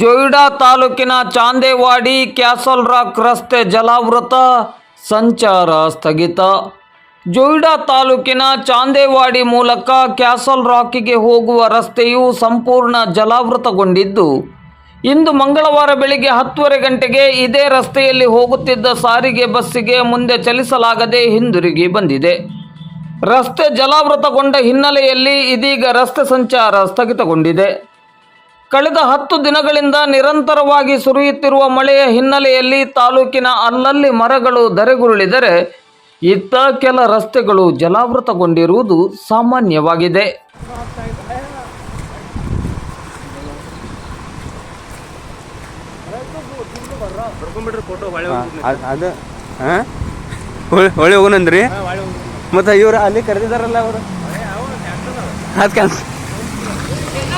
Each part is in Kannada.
ಜೊಯ್ಡಾ ತಾಲೂಕಿನ ಚಾಂದೇವಾಡಿ ಕ್ಯಾಸಲ್ ರಾಕ್ ರಸ್ತೆ ಜಲಾವೃತ ಸಂಚಾರ ಸ್ಥಗಿತ. ಜೊಯ್ಡಾ ತಾಲೂಕಿನ ಚಾಂದೇವಾಡಿ ಮೂಲಕ ಕ್ಯಾಸಲ್ ರಾಕಿಗೆ ಹೋಗುವ ರಸ್ತೆಯು ಸಂಪೂರ್ಣ ಜಲಾವೃತಗೊಂಡಿದ್ದು, ಇಂದು ಮಂಗಳವಾರ ಬೆಳಿಗ್ಗೆ ಹತ್ತುವರೆ ಗಂಟೆಗೆ ಇದೇ ರಸ್ತೆಯಲ್ಲಿ ಹೋಗುತ್ತಿದ್ದ ಸಾರಿಗೆ ಬಸ್ಸಿಗೆ ಮುಂದೆ ಚಲಿಸಲಾಗದೆ ಹಿಂದಿರುಗಿ ಬಂದಿದೆ. ರಸ್ತೆ ಜಲಾವೃತಗೊಂಡ ಹಿನ್ನೆಲೆಯಲ್ಲಿ ಇದೀಗ ರಸ್ತೆ ಸಂಚಾರ ಸ್ಥಗಿತಗೊಂಡಿದೆ. ಕಳೆದ ಹತ್ತು ದಿನಗಳಿಂದ ನಿರಂತರವಾಗಿ ಸುರಿಯುತ್ತಿರುವ ಮಳೆಯ ಹಿನ್ನೆಲೆಯಲ್ಲಿ ತಾಲೂಕಿನ ಅಲ್ಲಲ್ಲಿ ಮರಗಳು ಧರೆಗುರುಳಿದರೆ ಇತ್ತ ಕೆಲ ರಸ್ತೆಗಳು ಜಲಾವೃತಗೊಂಡಿರುವುದು ಸಾಮಾನ್ಯವಾಗಿದೆ. ಅದ್- ಹಾಂ? ಹೊಳೆ ಹೋಗೋಣಂದ್ರಿ ಮತ್ತೆ ಇವ್ರು ಅಲ್ಲಿ ಕರೆದಿದಾರಲ್ಲ ಅವರು? ಅದು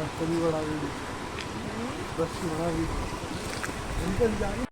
દસ કમી વડાવી દસ વડાવી